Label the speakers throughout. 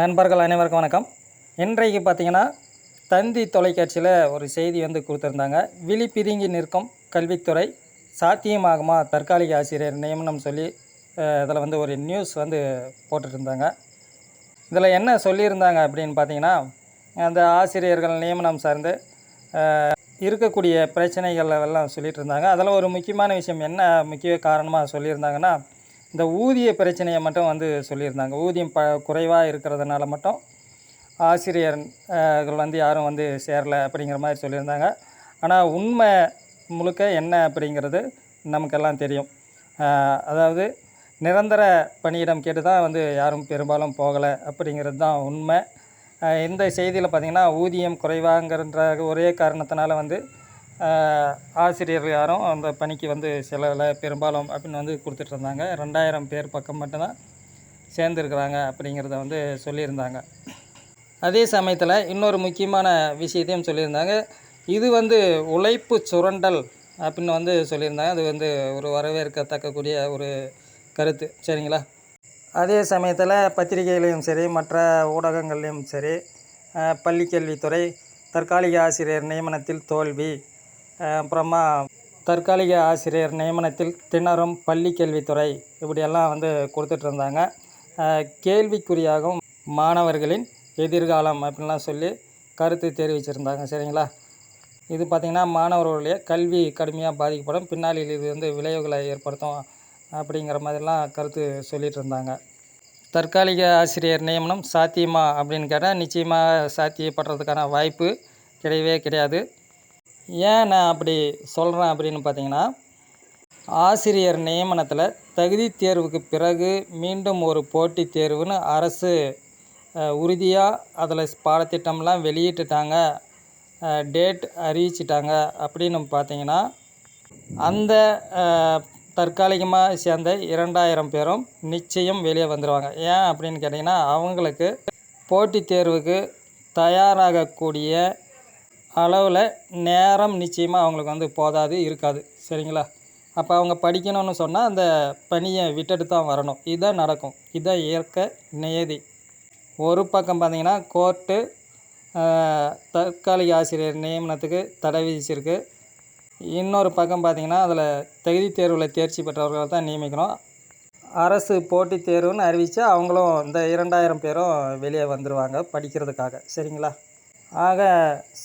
Speaker 1: நண்பர்கள் அனைவருக்கும் வணக்கம். இன்றைக்கு பார்த்தீங்கன்னா தந்தி தொலைக்காட்சியில் ஒரு செய்தி வந்து கொடுத்துருந்தாங்க. விழி பிதுங்கி நிற்கும் கல்வித்துறை சாத்தியமாகுமா? தற்காலிக ஆசிரியர் நியமனம் சொல்லி இதில் வந்து ஒரு நியூஸ் வந்து போட்டுட்ருந்தாங்க. இதில் என்ன சொல்லியிருந்தாங்க அப்படின்னு பார்த்தீங்கன்னா அந்த ஆசிரியர்கள் நியமனம் சார்ந்து இருக்கக்கூடிய பிரச்சனைகள் எல்லாம் சொல்லிகிட்டு இருந்தாங்க அதில் ஒரு முக்கியமான விஷயம் என்ன முக்கிய காரணமாக சொல்லியிருந்தாங்கன்னா இந்த ஊதிய பிரச்சனையை மட்டும் வந்து சொல்லியிருந்தாங்க. ஊதியம் ப குறைவாக இருக்கிறதுனால மட்டும் ஆசிரியர்கள் வந்து யாரும் வந்து சேரலை அப்படிங்கிற மாதிரி சொல்லியிருந்தாங்க. ஆனால் உண்மை முழுக்க என்ன அப்படிங்கிறது நமக்கெல்லாம் தெரியும். அதாவது நிரந்தர பணியிடம் கேட்டு தான் வந்து யாரும் பெரும்பாலும் போகலை அப்படிங்கிறது தான் உண்மை. இந்த செய்தியில் பார்த்திங்கன்னா ஊதியம் குறைவாங்கிற ஒரே காரணத்தினால வந்து ஆசிரியர்கள் யாரும் அந்த பணிக்கு வந்து செலவில் பெரும்பாலும் அப்படின்னு வந்து கொடுத்துட்டு இருந்தாங்க ரெண்டாயிரம் பேர் பக்கம் மட்டும்தான் சேர்ந்துருக்குறாங்க அப்படிங்கிறத வந்து சொல்லியிருந்தாங்க. அதே சமயத்தில் இன்னொரு முக்கியமான விஷயத்தையும் சொல்லியிருந்தாங்க. இது வந்து உழைப்பு சுரண்டல் அப்படின்னு வந்து சொல்லியிருந்தாங்க. அது வந்து ஒரு வரவேற்கத்தக்கக்கூடிய ஒரு கருத்து. சரிங்களா? அதே சமயத்தில் பத்திரிகைகளையும் சரி மற்ற ஊடகங்கள்லையும் சரி பள்ளிக்கல்வித்துறை தற்காலிக ஆசிரியர் நியமனத்தில் தோல்வி அப்புறமா தற்காலிக ஆசிரியர் நியமனத்தில் திணறும் பள்ளி கல்வித்துறை இப்படியெல்லாம் வந்து கொடுத்துட்டு இருந்தாங்க கேள்விக்குறியாகும் மாணவர்களின் எதிர்காலம் அப்படின்லாம் சொல்லி கருத்து தெரிவிச்சிருந்தாங்க. சரிங்களா? இது பார்த்திங்கன்னா மாணவர்களுடைய கல்வி கடுமையாக பாதிக்கப்படும். பின்னாளில் இது வந்து விளைவுகளை ஏற்படுத்தும் அப்படிங்கிற மாதிரிலாம் கருத்து சொல்லிட்டு இருந்தாங்க தற்காலிக ஆசிரியர் நியமனம் சாத்தியமா அப்படின்னு கேட்டால் நிச்சயமாக சாத்தியப்படுறதுக்கான வாய்ப்பு கிடையவே கிடையாது. ஏன் நான் அப்படி சொல்கிறேன் அப்படின்னு பார்த்தீங்கன்னா ஆசிரியர் நியமனத்தில் தகுதி தேர்வுக்கு பிறகு மீண்டும் ஒரு போட்டித் தேர்வுன்னு அரசு உறுதியாக அதில் பாடத்திட்டம்லாம் வெளியிட்டுட்டாங்க டேட் அறிவிச்சிட்டாங்க அப்படின்னு பார்த்தீங்கன்னா அந்த தற்காலிகமாக சேர்ந்த இரண்டாயிரம் பேரும் நிச்சயம் வெளியே வந்துடுவாங்க ஏன் அப்படின்னு கேட்டிங்கன்னா அவங்களுக்கு போட்டித் தேர்வுக்கு தயாராகக்கூடிய அளவில் நேரம் நிச்சயமாக அவங்களுக்கு வந்து போதாது இருக்காது. சரிங்களா? அப்போ அவங்க படிக்கணும்னு சொன்னால் அந்த பணியை விட்டுட்டு தான் வரணும். இதுதான் நடக்கும். இதுதான் இயற்கை நியதி ஒரு பக்கம் பார்த்திங்கன்னா கோர்ட்டு தற்காலிக ஆசிரியர் நியமனத்துக்கு தடை விதிச்சிருக்கு. இன்னொரு பக்கம் பார்த்திங்கன்னா அதில் தகுதி தேர்வில் தேர்ச்சி பெற்றவர்களை தான் நியமிக்கணும். அரசு போட்டித் தேர்வுன்னு அறிவித்து அவங்களும் இந்த இரண்டாயிரம் பேரும் வெளியே வந்துடுவாங்க படிக்கிறதுக்காக. சரிங்களா? ஆக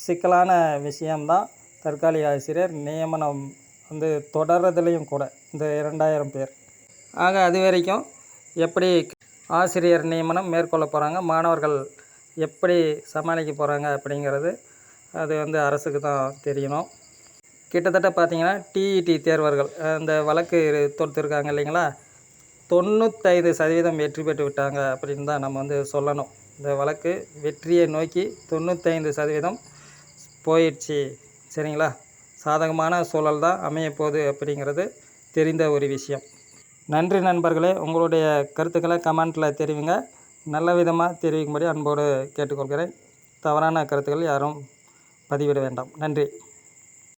Speaker 1: சிக்கலான விஷயம்தான் தற்காலிக ஆசிரியர் நியமனம் வந்து தொடர்றதுலேயும் கூட இந்த இரண்டாயிரம் பேர். ஆக அது வரைக்கும் எப்படி ஆசிரியர் நியமனம் மேற்கொள்ள போகிறாங்க மாணவர்கள் எப்படி சமாளிக்க போகிறாங்க அப்படிங்கிறது அது வந்து அரசுக்கு தான் தெரியணும். கிட்டத்தட்ட பார்த்திங்கன்னா டிஇடி தேர்வர்கள் இந்த வழக்கு தொடுத்துருக்காங்க இல்லைங்களா? தொண்ணூத்தைந்து சதவீதம் வெற்றி பெற்று விட்டாங்க அப்படின்னு தான் நம்ம வந்து சொல்லணும். இந்த வழக்கு வெற்றியை நோக்கி தொண்ணூத்தைந்து சதவீதம் போயிடுச்சு. சரிங்களா? சாதகமான சூழல் தான் அமையப்போகுது அப்படிங்கிறது தெரிந்த ஒரு விஷயம். நன்றி நண்பர்களே. உங்களுடைய கருத்துக்களை கமெண்ட்டில் தெரிவிங்க. நல்ல விதமாக தெரிவிக்கும்படி அன்போடு கேட்டுக்கொள்கிறேன். தவறான கருத்துக்கள் யாரும் பதிவிட வேண்டாம். நன்றி.